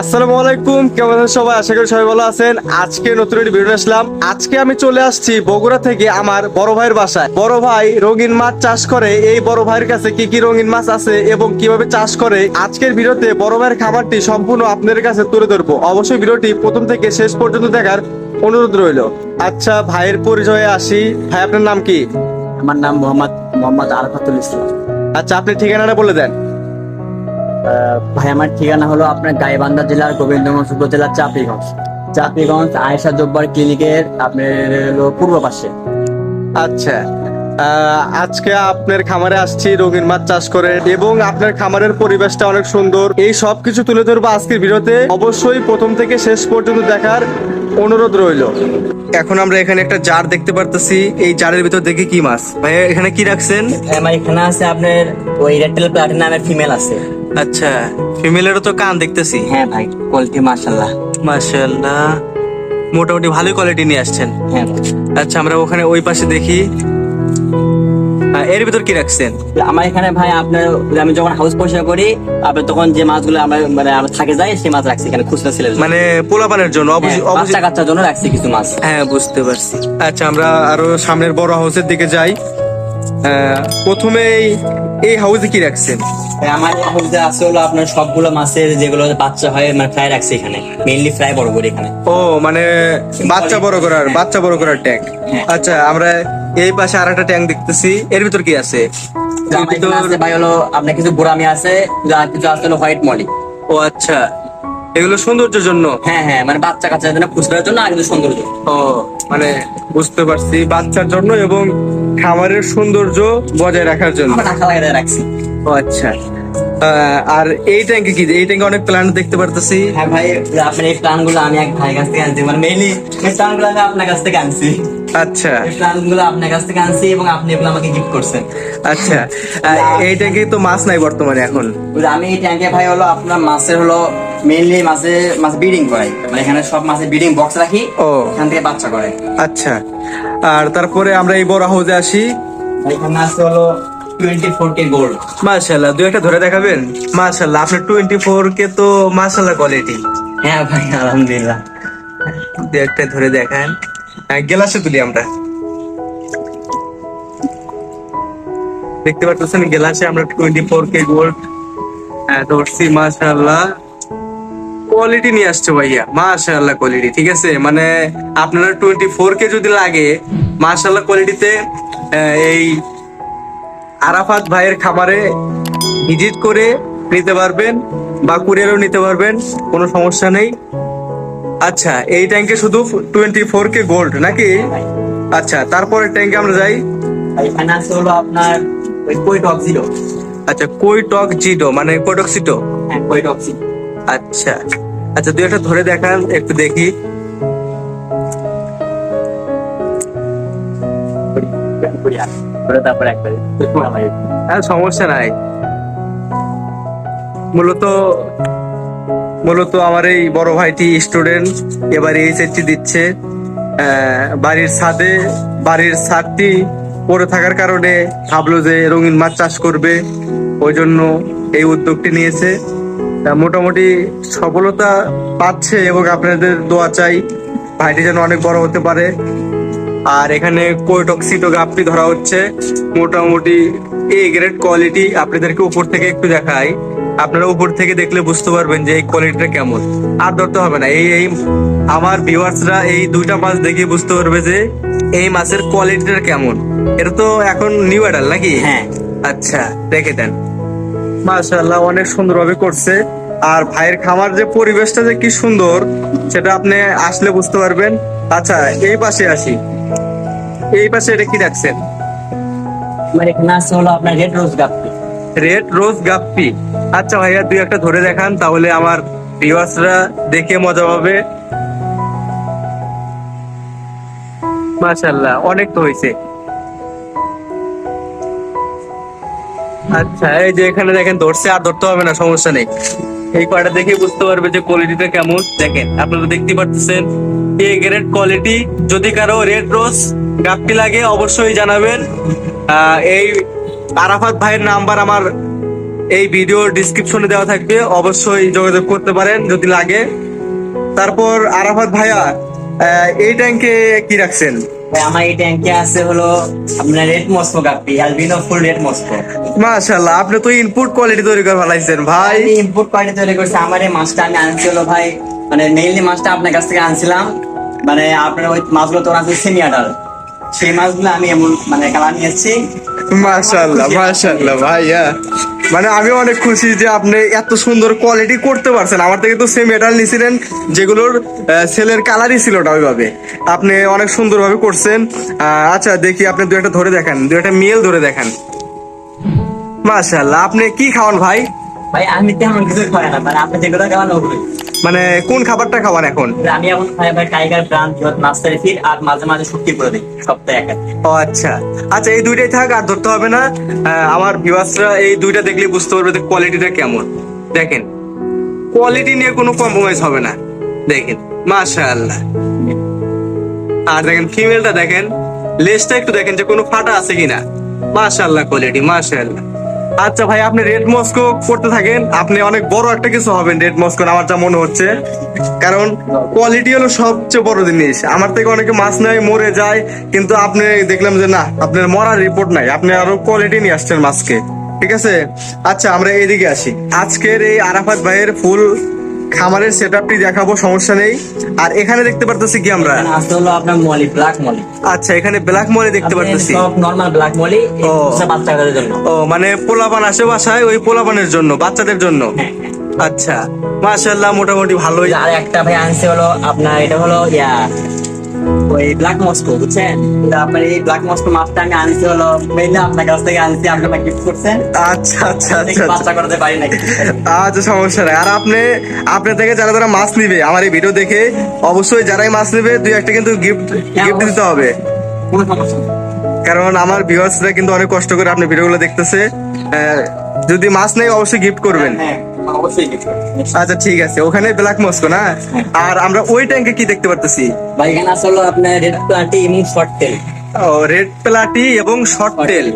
আসসালামু আলাইকুম কেমন আছেন সবাই? আশা করি সবাই ভালো আছেন। আজকে নতুন একটি ভিডিও আসলাম। আজকে আমি চলে আসছি বগুড়া থেকে আমার বড় ভাইয়ের বাসায়। বড় ভাই রঙিন মাছ চাষ করে। এই বড় ভাইয়ের কাছে কি কি রঙিন মাছ আছে এবং কীভাবে চাষ করে? আজকের ভিডিওতে বড় ভাইয়ের খাবারটি সম্পূর্ণ আপনাদের কাছে তুলে ধরবো। অবশ্যই ভিডিওটি প্রথম থেকে শেষ পর্যন্ত দেখার অনুরোধ রইল। আচ্ছা ভাইয়ের পরিচয়ে আসি। ভাই আপনার নাম কি? আমার নাম মোহাম্মদ মোহাম্মদ আরফাতুল ইসলাম। আচ্ছা আপনি ঠিকানাটা বলে দেন। ভাই আমার ঠিকানা হলো আপনার গাইবান্ধা জেলার গোবিন্দগঞ্জ উপজেলার চাপড়িগঞ্জ চাপড়িগঞ্জ আয়েশা জব্বার ক্লিনিকের আপনার হলো পূর্ব পাশে। আচ্ছা আজকে আপনার খামারে আসছি রঙিন মাছ চাষ করে এবং আপনার খামারের পরিবেশটা অনেক সুন্দর। এই সব কিছু তুলে ধরবো আজকের ভিডিওতে। অবশ্যই প্রথম থেকে শেষ পর্যন্ত দেখার অনুরোধ রইল। এখন আমরা এখানে একটা জার দেখতে পারতেছি। এই জারের ভিতর দেখি কি মাছ। ভাই এখানে কি রাখছেন? আমার এখানে আছে আপনার ওই রেটেল প্লাটিন নামের ফিমেল আছে। আচ্ছা ফিমেলেরও তো কান দেখতেছি। হ্যাঁ ভাই কোয়ালিটি মার্শাল্লাহ মাশাআল্লাহ। মোটামুটি ভালোই কোয়ালিটি নিয়ে আসছেন। হ্যাঁ ভাই। আচ্ছা আমরা ওখানে ওই পাশে দেখি। আহ, এর ভিতর কি রাখছেন? আমার এখানে ভাই আপনার আমি যখন হাউস পরিষ্কার করি আপনার তখন যে মাছগুলো আমরা মানে আমরা থাকে যায় সেই মাছ রাখছি এখানে খুচরা ছেলে মানে পোলাপানের জন্য অবশ্যই অবশ্যই বাচ্চা কাচ্চার জন্য রাখছি কিছু মাছ। হ্যাঁ বুঝতে পারছি। আচ্ছা আমরা আরও সামনের বড় হাউসের দিকে যাই। আহ, প্রথমে এই- হাউসে কি রাখছেন? আমার হাউসে আছে হলো আপনার সবগুলো মাছের যেগুলো বাচ্চা হয় মানে ফ্রাই রাখছি এখানে। মেইনলি ফ্রাই বড় করি এখানে। ও মানে বাচ্চা বড় করার বাচ্চা বড় করার ট্যাঙ্ক হ্যাঁ। আচ্ছা আমরা এই পাশে আর একটা ট্যাঙ্ক দেখতেছি। এর ভিতর কি আছে? ভাই হলো আপনার কিছু গোড়ামি আছে আর কিছু আছে হলো হোয়াইট মলি ও আচ্ছা। এগুলো সৌন্দর্যের জন্য? হ্যাঁ হ্যাঁ মানে বাচ্চা কাচ্চার জন্য খুচরার জন্য আর সৌন্দর্য। ও মানে বুঝতে পারছি। বাচ্চার জন্য এবং খামারের সৌন্দর্য বজায় রাখার জন্য। রাখছি। ও আচ্ছা। আহ, আর এই ট্যাঙ্কে কি? এই ট্যাঙ্কে অনেক প্ল্যান দেখতে পারতেছি। হ্যাঁ ভাই আপনার এই প্ল্যানগুলো আমি এক ভাইয়ের কাছ থেকে আনছি। মানে মেইনলি এই প্ল্যানগুলো আমি আপনার কাছ থেকে আনছি। আচ্ছা। এই আপনার কাছ থেকে আনছি এবং আপনি এগুলো আমাকে গিফট করছেন। আচ্ছা। ট্যাঙ্কে তো মাছ নাই বর্তমানে এখন। আমি এই ট্যাঙ্কে ভাই হলো আপনার মাছের হলো মেইনলি মাছে মাছ ব্রিডিং করাই। মানে এখানে সব মাছের ব্রিডিং বক্স রাখি ও। এখান থেকে বাচ্চা করে। আচ্ছা। আর তারপরে আমরা এই বড় হাউসে আসি। এখানে আছে হলো টোয়েন্টি ফোর কে গোল্ড মাশাল্লাহ দুই একটা ধরে দেখাবেন? মাশাল্লাহ আপনার টোয়েন্টি ফোর কে তো মাশাল্লাহ কোয়ালিটি হ্যাঁ ভাই আলহামদুলিল্লাহ। দুই একটা ধরে দেখান। গেলাসে তুলি আমরা। দেখতে পাচ্ছেন গেলাসে আমরা টোয়েন্টি ফোর কে গোল্ড ধরছি মাশাল্লাহ কোয়ালিটি নিয়ে আসছে ভাইয়া মাশাল্লাহ কোয়ালিটি ঠিক আছে? মানে আপনারা টোয়েন্টি ফোর কে যদি লাগে মাশাল্লাহ কোয়ালিটিতে এই আরাফাত ভাইয়ের খামারে ভিজিট করে নিতে পারবেন বা কুরিয়ারও নিতে পারবেন, কোনো সমস্যা নেই। আচ্ছা এই ট্যাঙ্কে শুধু টোয়েন্টি ফোর কে গোল্ড নাকি? আচ্ছা তারপরে ট্যাঙ্কে আমরা যাই। এখানে আছে হলো আপনার ওই আচ্ছা কই টক জিডো মানে কোটক্সিটো হ্যাঁ আচ্ছা আচ্ছা দুই একটা ধরে দেখান একটু দেখি। হ্যাঁ সমস্যা নাই। মূলত মূলত আমার এই বড় ভাইটি স্টুডেন্ট এবার এইচএসসি দিচ্ছে। বাড়ির ছাদে, বাড়ির ছাদটি পড়ে থাকার কারণে ভাবলো যে রঙিন মাছ চাষ করবে ওই জন্য এই উদ্যোগটি নিয়েছে। মোটামুটি সফলতা পাচ্ছে এবং আপনাদের দোয়া চাই, ভাইটি যেন অনেক বড় হতে পারে। আর এখানে কোয়েটক্সিটো গাপটি ধরা হচ্ছে। মোটামুটি এ গ্রেড কোয়ালিটি আপনাদেরকে উপর থেকে একটু দেখাই। আপনারা উপর থেকে দেখলে বুঝতে পারবেন যে এই কোয়ালিটিটা কেমন। আর ধরতে হবে না এই এই আমার ভিউয়ার্সরা এই দুইটা মাছ দেখে বুঝতে পারবে যে এই মাছের কোয়ালিটিটা কেমন। এটা তো এখন নিউ অ্যাডাল নাকি? হ্যাঁ। আচ্ছা রেখে দেন। মাশাআল্লাহ অনেক সুন্দরভাবে করছে। আর ভাইয়ের খামার যে পরিবেশটা যে কি সুন্দর সেটা আপনি আসলে বুঝতে পারবেন। আচ্ছা এই পাশে আসি। এই পাশে এটা কি রাখছেন আমার এখানে আছে হলো আপনার red rose গাপ্পি red rose guppy. আচ্ছা ভাইয়া, দুই একটা ধরে দেখান, তাহলে আমার ভিউয়ার্সরা দেখে মজা পাবে। মাশাআল্লাহ, অনেক তো হয়েছে আচ্ছা এই যে এখানে দেখেন, ধরছে আর ধরতে হবে না, সমস্যা নেই। এই কয়টা দেখে বুঝতে পারবে যে কোয়ালিটিটা কেমন। দেখেন, আপনারা দেখতে পাচ্ছেন এ গ্রেড কোয়ালিটি যদি কারও রেড রোজ গাপ্পি লাগে, অবশ্যই জানাবেন। এই আরাফাত ভাইয়ের নাম্বার আমার এই ভিডিও ডিসক্রিপশনে দেওয়া থাকবে। অবশ্যই যোগাযোগ করতে পারেন যদি লাগে। তারপর আরাফাত ভাইয়া এই ট্যাঙ্কে কি রাখছেন? আমার এই ট্যাঙ্কে আছে হলো আপনার red Moscow guppy albino full red Moscow. মাশাল্লাহ আপনি তো ইনপুট কোয়ালিটি তৈরি করে ফেলাইছেন ভাই। ইম্পোর্ট কোয়ালিটি তৈরি করছি আমার এই মাছটা আমি আনছি হলো ভাই মানে মেইনলি মাছটা আপনার কাছ থেকে আনছিলাম। মানে আপনার ওই মাছগুলো তো আছে সেমি সেই মাছগুলো আমি এমন মানে কালার নিয়ে এসেছি। মাশাল্লাহ মাশাল্লাহ ভাইয়া। মানে আমি অনেক খুশি যে আপনি এত সুন্দর কোয়ালিটি করতে পারছেন। আমার থেকে তো সেম মেটাল নিছিলেন যেগুলোর সেলের কালারই ছিল না ওইভাবে। আপনি অনেক সুন্দরভাবে করছেন। আচ্ছা দেখি আপনি দু একটা ধরে দেখান। দু একটা মেল ধরে দেখান। মাশাল্লাহ আপনি কি খাওয়ান ভাই? ভাই আমি তেমন কিছু খাই না মানে আপনি যেগুলো খাওয়ান ওগুলোই। মানে কোন খাবারটা খাওয়ান এখন? আমি এখন খাই টাইগার ব্রান্ড বৃহৎ মাস্টার ফিট আর মাঝে মাঝে শুটকি করে দিই সপ্তাহে এক ও আচ্ছা। আচ্ছা এই দুইটাই থাক আর ধরতে হবে না। আমার ভিউয়ার্সরা এই দুইটা দেখলে বুঝতে পারবে যে কোয়ালিটিটা কেমন। দেখেন কোয়ালিটি নিয়ে কোনো কম্প্রোমাইজ হবে না। দেখেন মাশাআল্লাহ। আর দেখেন ফিমেলটা দেখেন লেজটা একটু দেখেন যে কোনো ফাটা আছে কিনা। মাশাআল্লাহ কোয়ালিটি মাশাআল্লাহ। আচ্ছা ভাই, আপনি রেড মস্কো করতে থাকেন। আপনি অনেক বড় একটা কিছু হবেন রেড মস্কো আমার যা মনে হচ্ছে। কারণ কোয়ালিটি হলো সবচেয়ে বড় জিনিস। আমার থেকে অনেকে মাছ নেয়, মরে যায়, কিন্তু আপনি দেখলাম যে না, আপনার মরার রিপোর্ট নাই। আপনি আরও কোয়ালিটি নিয়ে আসছেন মাছকে। ঠিক আছে? আচ্ছা আমরা এদিকে আসি। আজকের এই আরাফাত ভাইয়ের ফুল খামারের সেট আপটি দেখাবো সমস্যা নেই। আর এখানে দেখতে পারতেছি কি আমরা? আসলে হলো আপনার মলি ব্ল্যাক মলি। আচ্ছা এখানে ব্ল্যাক মলি দেখতে পারতেছি। সব নরমাল ব্ল্যাক মলি ও। বাচ্চাদের জন্য। ও মানে পোলাপান আসে বাসায় ওই পোলাপানের জন্য বাচ্চাদের জন্য? হ্যাঁ, আচ্ছা মাশাআল্লাহ মোটামুটি ভালোই। আর একটা ভাই আনছে হলো আপনার এটা হলো ইয়া ওই ব্ল্যাক মস্কো বুঝছেন? তো আপনার এই ব্ল্যাক মস্কো মাছটা আমি আনছি হলো মেইনলি আপনার কাছ থেকে আনছি আপনি আমাকে গিফট করছেন? আচ্ছা আচ্ছা আচ্ছা আচ্ছা। বাচ্চা করতে পারি নাকি? আচ্ছা সমস্যা নাই। আর আপনি আপনার থেকে যারা যারা মাছ নিবে আমার এই ভিডিও দেখে অবশ্যই যারাই মাছ নেবে দুই একটা কিন্তু গিফট গিফট দিতে হবে। কোনো সমস্যা কারণ আমার ভিউয়ার্সরা কিন্তু অনেক কষ্ট করে আপনার ভিডিওগুলো দেখতেছে। যদি মাছ নেই অবশ্যই গিফট করবেন। হ্যাঁ করবেন। আচ্ছা ঠিক আছে। ওখানে ব্ল্যাক মস্কো না? আর আমরা ওই ট্যাঙ্কে কি দেখতে পারতেছি? ভাই এখানে আসলে আপনার রেড প্লান্টি এবং শর্ট টেল ও রেড প্লাটি এবং শর্ট টেল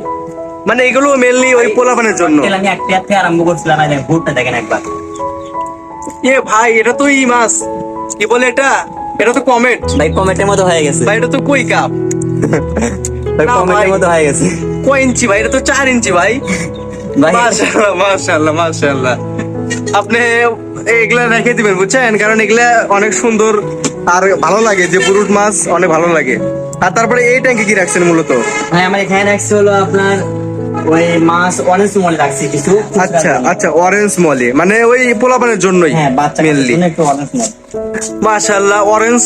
মানে এগুলো মেনলি ওই পোলাপানের জন্য। আমি থেকে আরম্ভ করছিলাম এই দেখেন ভুটটা দেখেন একবার। এ ভাই এটা তো ই মাছ। কি বলে এটা? এটা তো কমেট ভাই কমেন্টের মতো হয়ে গেছে। ভাই এটা তো কই কাপ? ভাই ভাই। মতো হয়ে গেছে। কয় ইঞ্চি ভাই? এটা তো চার ইঞ্চি ভাই। মাশাল্লাহ মাশাল্লাহ মাশাল্লাহ আপনি এগুলা রেখে দিবেন বুঝছেন? কারণ এগুলা অনেক সুন্দর আর ভালো লাগে যে পুরুট মাছ অনেক ভালো লাগে। আর তারপরে এই ট্যাঙ্কে কি রাখছেন মূলত? ভাই আমার এখানে রাখছে হলো আপনার ওই মাছ অরেঞ্জ মলে রাখছি কিছু। আচ্ছা আচ্ছা অরেঞ্জ মলে। মানে ওই পোলাপানের জন্যই হ্যাঁ বাচ্চা মেনলি একটু অরেঞ্জ মল। মাশাল্লাহ অরেঞ্জ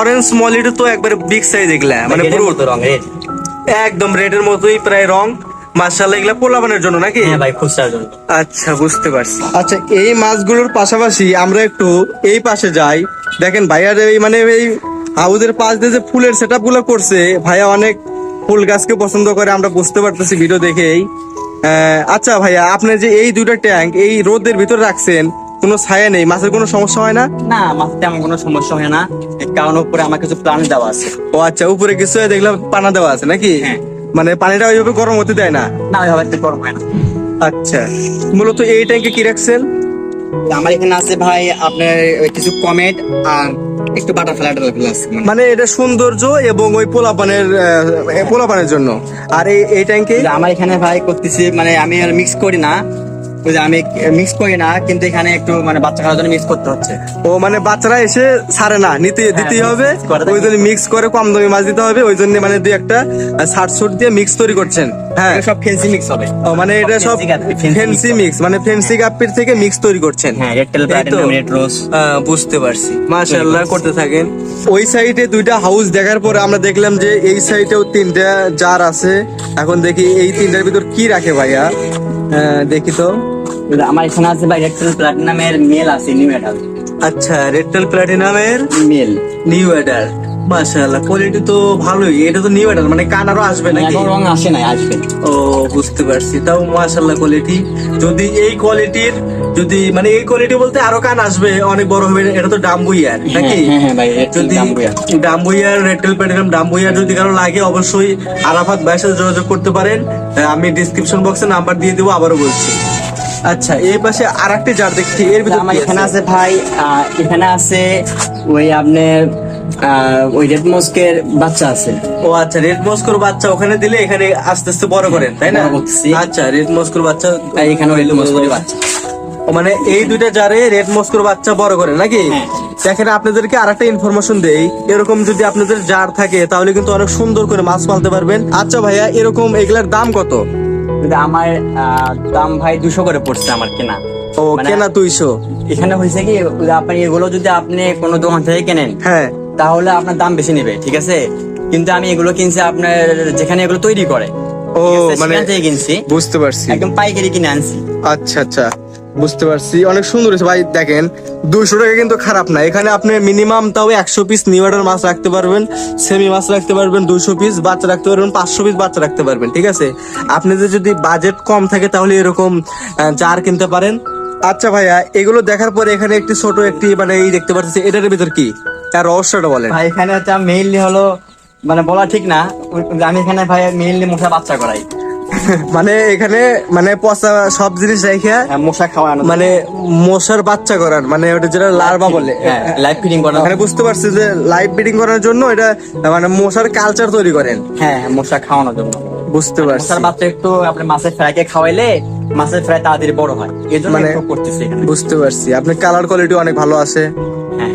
অরেঞ্জ মলিটা তো একবারে বিগ সাইজ এগুলা মানে পুরো রং একদম রেডের মতোই প্রায় রং। মাশাল্লাহ এগুলা পোলাপানের জন্য নাকি? হ্যাঁ ভাই খুচরার জন্য। আচ্ছা বুঝতে পারছি। আচ্ছা এই মাছগুলোর পাশাপাশি আমরা একটু এই পাশে যাই। দেখেন ভাইয়ার এই মানে এই হাউজের পাশ দিয়ে যে ফুলের সেটগুলো করছে ভাইয়া অনেক ফুল গাছকে পছন্দ করে আমরা বুঝতে পারতেছি ভিডিও দেখেই। আহ, আচ্ছা ভাইয়া আপনি যে এই দুইটা ট্যাঙ্ক এই রোদের ভিতরে রাখছেন কোনো ছায়া নেই? মাছের কোনো সমস্যা হয় না? না মাছ তেমন কোনো সমস্যা হয় না। কারণ উপরে আমার কিছু প্ল্যান দেওয়া আছে। ও আচ্ছা উপরে কিছু দেখলাম পানা দেওয়া আছে নাকি? হ্যাঁ। মানে পানিটা ওইভাবে গরম হতে দেয় না? না ওইভাবে গরম হয় না। আচ্ছা। মূলত এই ট্যাঙ্কে কি রাখছেন? আমার এখানে আছে ভাই আপনার কিছু কমেন্ট আর একটু বাটারফ্লাই মানে এটা সৌন্দর্য এবং ওই পোলাপানের পোলাপানের জন্য। আর এই এই ট্যাঙ্কে আমার এখানে ভাই করতেছি মানে আমি আর মিক্স করি না। যে আমি মিক্স করি না কিন্তু এখানে একটু মানে বাচ্চা খাওয়ার জন্য মিক্স করতে হচ্ছে। ও মানে বাচ্চারা এসে ছাড়ে না নিতে দিতেই হবে ওই জন্য মিক্স করে কম দামি মাছ দিতে হবে ওই জন্য মানে দুই একটা শার্ট সুট দিয়ে মিক্স তৈরি করছেন। হ্যাঁ। সব ফেন্সি মিক্স হবে। ও মানে এটা সব ফেন্সি মিক্স মানে ফেন্সি কাপ্পির থেকে মিক্স তৈরি করছেন। হ্যাঁ বুঝতে পারছি। মাশাআল্লাহ করতে থাকেন। ওই সাইডে দুইটা হাউস দেখার পরে আমরা দেখলাম যে এই সাইডেও তিনটা জার আছে। এখন দেখি এই তিনটার ভিতর কি রাখে ভাইয়া? দেখি তো। আমার এখানে আছে ভাই রেড টেল প্লাটিনামের মেল আছে নিউ মেটাল আচ্ছা রেডটেল প্লাটিনামের মেল নিউ এডার মাশাআল্লাহ কোয়ালিটি তো ভালোই এটা তো নিউ এডার মানে কান আরও আসবে নাকি? রং আসে না আসবে। ও বুঝতে পারছি তাও মাশাআল্লাহ কোয়ালিটি যদি এই কোয়ালিটির যদি মানে এই কোয়ালিটি বলতে আরও কান আসবে অনেক বড় হবে এটা তো ডাম্বুইয়ার নাকি? হ্যাঁ হ্যাঁ যদি ডাম্বুইয়ার। রেডটেল প্লাটিনাম ডাম্বুইয়ার যদি কারও লাগে অবশ্যই আরাফাত ভাইয়ের সাথে যোগাযোগ করতে পারেন। আমি ডিসক্রিপশন বক্সে নাম্বার দিয়ে দেবো আবারও বলছি। আচ্ছা এই পাশে আর একটি জার দেখছি এর ভিতরে আমার এখানে আছে? ভাই এখানে আছে ওই আপনার ওই রেড মস্কের বাচ্চা আছে। ও আচ্ছা রেড মস্কোর বাচ্চা ওখানে দিলে এখানে আস্তে আস্তে বড় করেন তাই না? আচ্ছা রেড মস্কোর বাচ্চা আর এখানে রেড মস্কের বাচ্চা। মানে এই দুইটা জারে রেড মস্কোর বাচ্চা বড় করে নাকি? হ্যাঁ। দেখেন আপনাদেরকে আরেকটা ইনফরমেশন দেই এরকম যদি আপনাদের জার থাকে তাহলে কিন্তু অনেক সুন্দর করে মাছ পালতে পারবেন। আচ্ছা ভাইয়া এরকম এগুলার দাম কত? কিন্তু আমার দাম ভাই দুশো করে পড়ছে আমার কেনা। ও মানে- কেনা দুইশো? এখানে হয়েছে কি আপনি এগুলো যদি আপনি কোনো দোকান থেকে কেনেন হ্যাঁ। তাহলে আপনার দাম বেশি নেবে ঠিক আছে? কিন্তু আমি এগুলো কিনছি আপনার যেখানে এগুলো তৈরি করে ও মানে কিনছি। বুঝতে পারছি। একদম পাইকারি কিনে আনছি। আচ্ছা আচ্ছা। বুঝতে পারছি। অনেক সুন্দর হয়েছে। ভাই, দেখেন, দুইশো টাকা কিন্তু খারাপ না। এখানে আপনি মিনিমাম তাও একশো পিস নিউডার মাছ রাখতে পারবেন সেমি মাছ রাখতে পারবেন, দুইশো পিস বাচ্চা রাখতে পারবেন, পাঁচশো পিস বাচ্চা রাখতে পারবেন, ঠিক আছে? আপনাদের যদি বাজেট কম থাকে তাহলে এরকম জার কিনতে পারেন। আচ্ছা ভাইয়া, এগুলো দেখার পরে এখানে একটি ছোট একটি মানে এই দেখতে পাচ্ছি এটার ভিতর কি? তার রহস্যটা বলেন। ভাই, এখানে হচ্ছে মেইনলি হলো মানে বলা ঠিক না, আমি এখানে ভাই মেইনলি মশা বাচ্চা করাই। মানে এখানে মানে পচা সব জিনিস রেখে হ্যাঁ, মশা খাওয়ানো মানে মশার বাচ্চা করার মানে ওটা যেটা লার্ভা বলে। হ্যাঁ লাইভ ফিডিং করানো মানে বুঝতে পারছি যে লাইভ ব্রিডিং করার জন্য এটা মানে মশার কালচার তৈরি করেন। হ্যাঁ হ্যাঁ, মশা খাওয়ানোর জন্য। বুঝতে পারছি। মশার বাচ্চা একটু আপনি মাছের ফ্রাইকে খাওয়াইলে মাছের ফ্রাই তাড়াতাড়ি বড় হয়। এই জন্য মানে- করতেছি বুঝতে পারছি। আপনার কালার কোয়ালিটি অনেক ভালো আছে। হ্যাঁ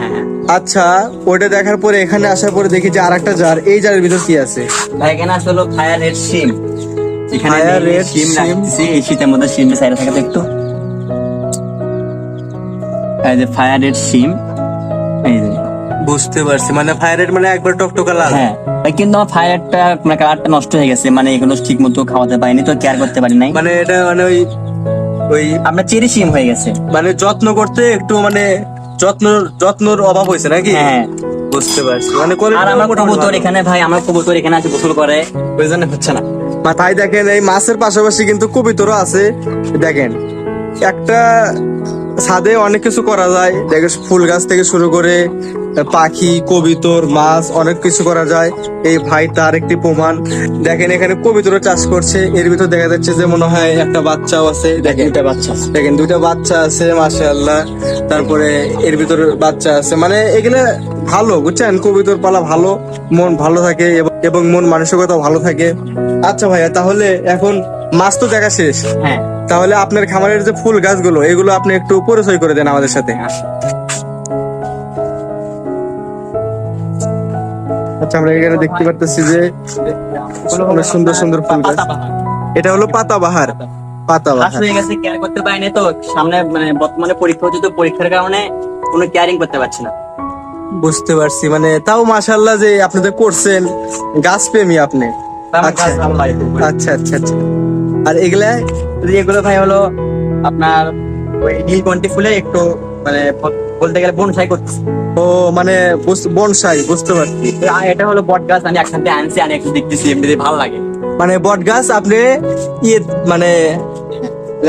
আচ্ছা ওইটা দেখার পরে এখানে আসার পরে দেখি যে আরেকটা জার এই জারের ভিতর কি আছে? ভাই এখানে আসলে শিম এখানে Fire mainly red শিম shrimp। রাখতেছি এই শীতের মধ্যে শিম সাইডে থাকে তো একটু। এই যে ফায়ার রেড শিম এই যে। বুঝতে পারছি মানে মানে একবার টকটকা লাল। হ্যাঁ কিন্তু আমার ফায়ারটা মানে কালারটা নষ্ট হয়ে গেছে মানে এগুলো ঠিক মতো খাওয়াতে পারিনি তো কেয়ার করতে পারি নাই। মানে এটা মানে ওই ওই আপনার চেরি শিম হয়ে গেছে। মানে যত্ন করতে একটু মানে যত্ন যত্নর অভাব হয়েছে নাকি? হ্যাঁ। বুঝতে পারছি মানে আর আমার কবুতর এখানে ভাই আমার কবুতর এখানে আছে গোসল করে। ওই জন্য হচ্ছে না। মা তাই দেখেন এই মাছের পাশাপাশি কিন্তু কবিতরও আছে। দেখেন একটা ছাদে অনেক কিছু করা যায়। দেখেন ফুল গাছ থেকে শুরু করে পাখি কবিতর মাছ অনেক কিছু করা যায়। এই ভাই তার একটি প্রমাণ। দেখেন এখানে কবিতরও চাষ করছে। এর ভিতর দেখা যাচ্ছে যে মনে হয় একটা বাচ্চাও আছে। দেখেন দুইটা বাচ্চা দেখেন দুইটা বাচ্চা আছে মাশাআল্লাহ। তারপরে এর ভিতরে বাচ্চা আছে। মানে এগুলো ভালো বুঝছেন? কবিতর পালা ভালো মন ভালো থাকে এবং- এবং মন মানসিকতা ভালো থাকে। আচ্ছা ভাইয়া তাহলে এখন মাছ তো দেখা শেষ। হ্যাঁ। তাহলে আপনার খামারের যে ফুল গাছগুলো এগুলো আপনি একটু পরিচয় করে দেন আমাদের সাথে। আচ্ছা আমরা এখানে দেখতে পারতেছি যে অনেক সুন্দর সুন্দর ফুল গাছ। এটা হলো পাতাবাহার। পাতাবাহার। হয়ে গেছে কেয়ার করতে পারিনি তো। সামনে মানে বর্তমানে পরীক্ষা হচ্ছে তো পরীক্ষার কারণে কোনো কেয়ারিং করতে পারছি না। বুঝতে পারছি মানে তাও মাশাল্লাহ যে আপনাদের করছেন গাছ প্রেমী আপনি। আচ্ছা। খুব। আচ্ছা আচ্ছা আচ্ছা। আর এগুলা এগুলো ভাই হলো আপনার ওই নীলকণ্ঠী ফুলে একটু মানে বলতে গেলে বনসাই করতেছি ও মানে বনসাই বুঝতে পারছি। এটা হলো বট গাছ আমি একসাথে আনছি আমি একটু দেখতেছি এমনিতে ভালো লাগে। মানে বট গাছ আপনি ইয়ে মানে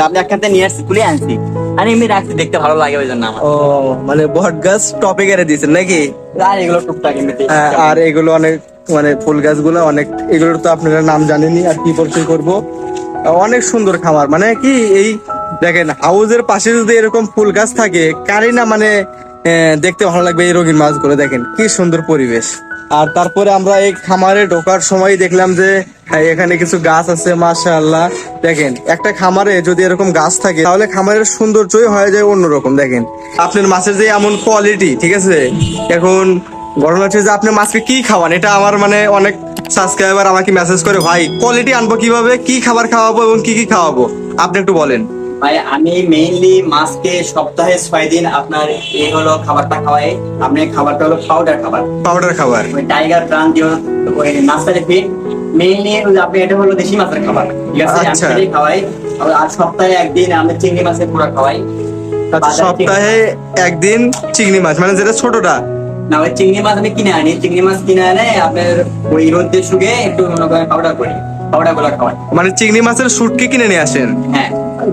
আপনি একসাথে নিয়ে আসছি তুলে আনছি। আর এমনি রাখছি দেখতে ভালো লাগে ওই জন্য আমার। ও মানে বট গাছ টপে গেড়ে দিয়েছেন নাকি? আর এগুলো টুকটাক এমনিতে আর এগুলো অনেক মানে ফুল গাছগুলো অনেক এগুলোর তো আপনারা নাম জানেনই আর কি পরিচয় করব? অনেক সুন্দর খামার। মানে কি এই দেখেন হাউজের পাশে যদি এরকম ফুল গাছ থাকে কারই না মানে দেখতে ভালো লাগবে এই রঙিন মাছগুলো দেখেন কি সুন্দর পরিবেশ। আর তারপরে আমরা এই খামারে ঢোকার সময় দেখলাম যে হ্যাঁ, এখানে কিছু গাছ আছে মাশাআল্লাহ। দেখেন একটা খামারে যদি এরকম গাছ থাকে তাহলে খামারের সৌন্দর্যই হয়ে যায় অন্যরকম দেখেন। আপনার মাছের যে এমন কোয়ালিটি ঠিক আছে? এখন ঘটনা হচ্ছে যে আপনি মাছকে কি খাওয়ান? এটা আমার মানে অনেক সাবস্ক্রাইবার আমাকে মেসেজ করে ভাই কোয়ালিটি আনব কীভাবে? কি খাবার খাওয়াবো এবং কি কি খাওয়াবো? আপনি একটু বলেন। ভাই আমি মেইনলি মাছকে সপ্তাহে ছয় দিন আপনার এই হলো খাবারটা খাওয়াই। আপনি খাবারটা হলো পাউডার খাবার। পাউডার খাবার। ওই টাইগার প্রাণ দিয়ে ওই মাছের ফিড মেইনলি আপনি এটা হলো দেশি মাছের খাবার। ঠিক আছে? আমি আচ্ছা। সেটাই খাওয়াই। আর- আর সপ্তাহে একদিন আমি চিংড়ি মাছের পুরো খাওয়াই। আচ্ছা, সপ্তাহে একদিন চিংড়ি মাছ মানে যেটা ছোটটা। না ওই চিংড়ি মাছ আমি কিনে আনি। চিংড়ি মাছ কিনে আনে আপনার ওই রোদে শুকে একটু মনে করেন পাউডার করি। পাউডারগুলো খাওয়াই। মানে চিংড়ি মাছের শুটকি কিনে নিয়ে আসেন? হ্যাঁ।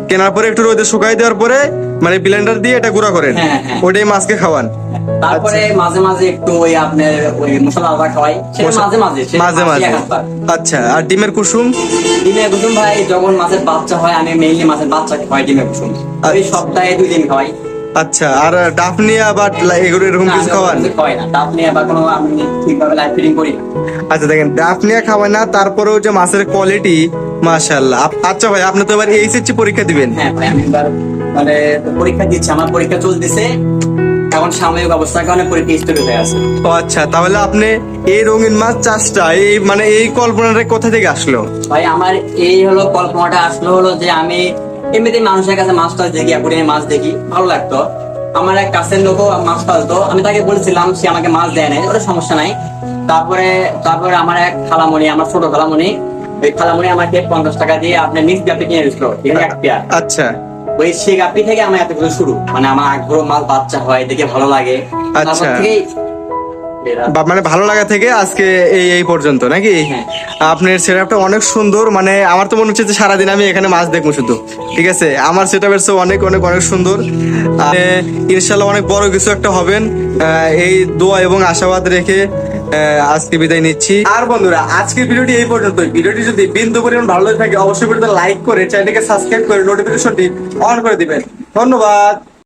কেনার পরে একটু রোদে শুকাই দেওয়ার পরে মানে ব্লেন্ডার দিয়ে এটা গুঁড়া করেন? হ্যাঁ, হ্যাঁ। ওটাই মাছকে খাওয়ান? তারপরে মাঝে মাঝে একটু ওই আপনার ওই মশলা আলাদা খাওয়াই। সেটা মাঝে মাঝে মাঝে মাঝে। আচ্ছা আর ডিমের কুসুম? ডিমের কুসুম ভাই যখন মাছের বাচ্চা হয় আমি মেইনলি মাছের বাচ্চা খাওয়াই ডিমের কুসুম। ওই আচ্ছা। সপ্তাহে দুই দিন খাওয়াই। আচ্ছা আর ডাফনিয়া বা এগুলো এরকম কিছু আমি খাওয়ান ওরকম কিছু খাওয়াই না ডাব নিয়ে বা কোনো আমি ঠিকভাবে লাইফ ফিডিং করি আচ্ছা দেখেন ডাফনিয়া না তারপরেও যে মাছের কোয়ালিটি মাশাআল্লাহ। আচ্ছা ভাই আপনি তো এবার এইচএসসি পরীক্ষা দিবেন। হ্যাঁ ভাই আমি এবার মানে পরীক্ষা দিচ্ছি আমার পরীক্ষা চলতেছে। এখন সাময়িক অবস্থার কারণে পরীক্ষা স্থগিত হয়ে আছে। ও আচ্ছা তাহলে আপনি এই রঙিন মাছ চাষটা এই মানে এই কল্পনাটা কোথা থেকে আসলো? ভাই আমার এই হলো কল্পনাটা আসলো হলো যে আমি এমনিতে মানুষের কাছে মাছ টাছ দেখি পুকুরে মাছ দেখি ভালো লাগতো। আমার এক কাছের লোকও মাছ পালতো। আমি তাকে বলছিলাম সে আমাকে মাছ দেয় নাই ওটা সমস্যা নাই। তারপরে তারপরে আমার এক খালামণি আমার ছোট খালামণি ওই খালামণি আমাকে পঞ্চাশ টাকা দিয়ে আপনার মিক্স গাপি কিনে দিচ্ছিল এক পেয়ার। আচ্ছা। ওই সে গাপি থেকে আমার এত কিছু শুরু। মানে আমার আগ্রহ মাছ বাচ্চা হয় দেখে ভালো লাগে। তারপর আচ্ছা। থেকেই এরা- বা মানে ভালো লাগা থেকে আজকে এই এই পর্যন্ত নাকি? হ্যাঁ। আপনার সেটআপটা অনেক সুন্দর মানে আমার তো মনে হচ্ছে যে সারাদিন আমি এখানে মাছ দেখব শুধু ঠিক আছে? আমার সেটআপের চেয়ে অনেক অনেক অনেক সুন্দর। ইনশাল্লাহ অনেক বড় কিছু একটা হবেন। এই দোয়া এবং আশাবাদ রেখে আজকে বিদায় নিচ্ছি। আর বন্ধুরা আজকের ভিডিওটি এই পর্যন্ত ভিডিওটি যদি বিন্দু পরিমাণ ভালো লাগে থাকে অবশ্যই ভিডিওতে লাইক করে চ্যানেলটিকে সাবস্ক্রাইব করে নোটিফিকেশনটি অন করে দিবেন। ধন্যবাদ।